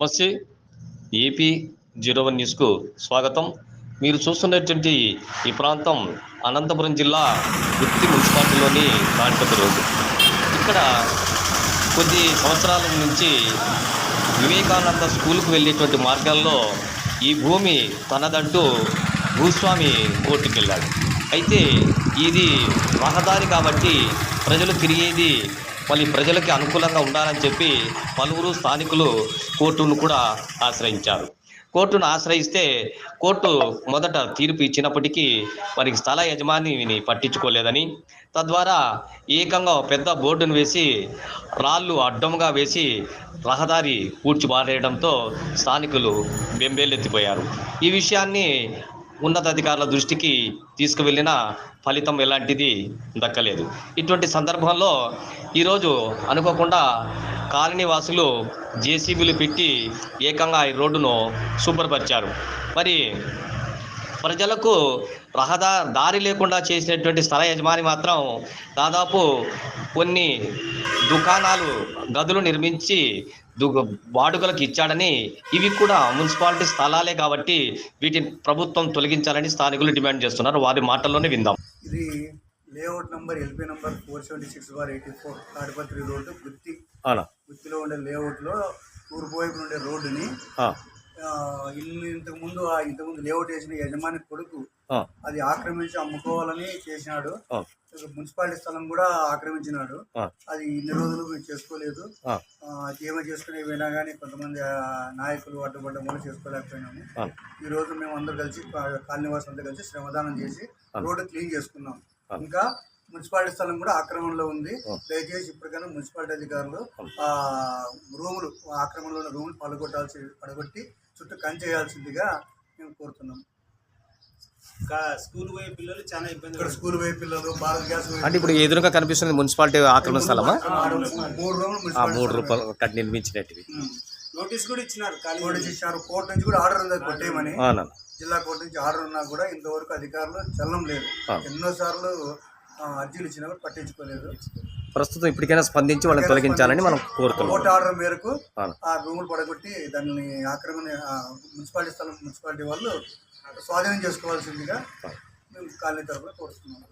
నమస్తే AP zero one న్యూస్కు స్వాగతం. మీరు చూస్తున్నటువంటి ఈ ప్రాంతం అనంతపురం జిల్లా గుత్తి మున్సిపాలిటీలోని కాంటపతి రోడ్డు. ఇక్కడ కొద్ది సంవత్సరాల నుంచి వివేకానంద స్కూల్కు వెళ్ళేటువంటి మార్గాల్లో ఈ భూమి తనదంటూ భూస్వామి కోర్టుకు వెళ్ళాడు అయితే ఇది రహదారి కాబట్టి ప్రజలు తిరిగేది మళ్ళీ ప్రజలకి అనుకూలంగా ఉండాలని చెప్పి పలువురు స్థానికులు కోర్టును కూడా ఆశ్రయించారు. కోర్టును ఆశ్రయిస్తే కోర్టు మొదట తీర్పు ఇచ్చినప్పటికీ వారికి స్థల యజమానిని పట్టించుకోలేదని తద్వారా ఏకంగా పెద్ద బోర్డును వేసి రాళ్ళు అడ్డంగా వేసి రహదారి కూర్చిబారేయడంతో స్థానికులు బెంబేలెత్తిపోయారు. ఈ విషయాన్ని ఉన్నతాధికారుల దృష్టికి తీసుకువెళ్ళిన ఫలితం ఎలాంటిది దక్కలేదు. ఇటువంటి సందర్భంలో ఈరోజు అనుకోకుండా కాలనీ వాసులు జేసీబీలు పెట్టి ఏకంగా ఈ రోడ్డును శుభ్రపరిచారు. మరి ప్రజలకు రహదా దారి లేకుండా చేసినటువంటి స్థల యజమాని మాత్రం దాదాపు కొన్ని దుకాణాలు గదులు నిర్మించి దు వాడుకలకు ఇచ్చాడని ఇవి కూడా మున్సిపాలిటీ స్థలాలే కాబట్టి వీటిని ప్రభుత్వం తొలగించాలని స్థానికులు డిమాండ్ చేస్తున్నారు. వారి మాటల్లోనే విందాం. ఇది layout number LP number four seventy six bar eighty four Tadipatri road Gutti గుత్తిలో ఉండే లేఅవుట్లో తూర్పు వైపు ఉండే రోడ్డుని ఇల్లు ఇంతకు ముందు ఆ ఇంతకుముందు లేఅవుట్ వేసిన యజమాని కొడుకు అది ఆక్రమించి అమ్ముకోవాలని చేసినాడు. మున్సిపాలిటీ స్థలం కూడా ఆక్రమించినాడు. అది ఇన్ని రోజులు చేసుకోలేదు. ఏమో చేసుకునే పోయినా కానీ కొంతమంది నాయకులు అడ్డుపడడం వల్ల చేసుకోలేకపోయినాము. ఈ రోజు మేము అందరూ కలిసి కాలనీవాసం అంతా కలిసి శ్రమదానం చేసి రోడ్డు క్లీన్ చేసుకున్నాం. ఇంకా మున్సిపాలిటీ స్థలం కూడా ఆక్రమణలో ఉంది. దయచేసి ఇప్పటికైనా మున్సిపాలిటీ అధికారులు ఆ రూములు ఆ ఆక్రమణలో ఉన్న రూములు పడగొట్టాల్సి పడగొట్టి చుట్టూ కంచె వేయాల్సిందిగా మేము కోరుతున్నాం. స్కూల్ పోయే పిల్లలు చాలా ఇబ్బంది ఇక్కడ స్కూల్ పోయే పిల్లలు భారత్ గ్యాస్ అంటే ఇప్పుడు ఎదురుగా కనిపిస్తుంది మున్సిపాలిటీ ఆక్రమణ స్థలమా? మూడు రూములు ఆ మూడు స్థలం. రూపాయలు కట్టి నిర్మించినట్టువి. నోటీస్ కూడా ఇచ్చినారు నోటీస్ ఇచ్చారు. కోర్టు నుంచి కూడా ఆర్డర్ ఉంది కొట్టేయమని. జిల్లా కోర్టు నుంచి ఆర్డర్ ఉన్నా కూడా ఇంతవరకు అధికారులు చలనం లేదు. ఎన్నోసార్లు అర్జీలు ఇచ్చినా కూడా పట్టించుకోలేదు. ప్రస్తుతం ఇప్పటికైనా స్పందించి వాళ్ళని తొలగించాలని మనం కోరుతున్నాం. కోర్టు ఆర్డర్ మేరకు అవును. ఆ రూములు పడగొట్టి దాన్ని ఆక్రమణ ఆ, మున్సిపాలిటీ స్థలం మున్సిపాలిటీ వాళ్ళు స్వాధీనం చేసుకోవాల్సిందిగా మేము కాలనీ తరఫున కోరుతున్నాము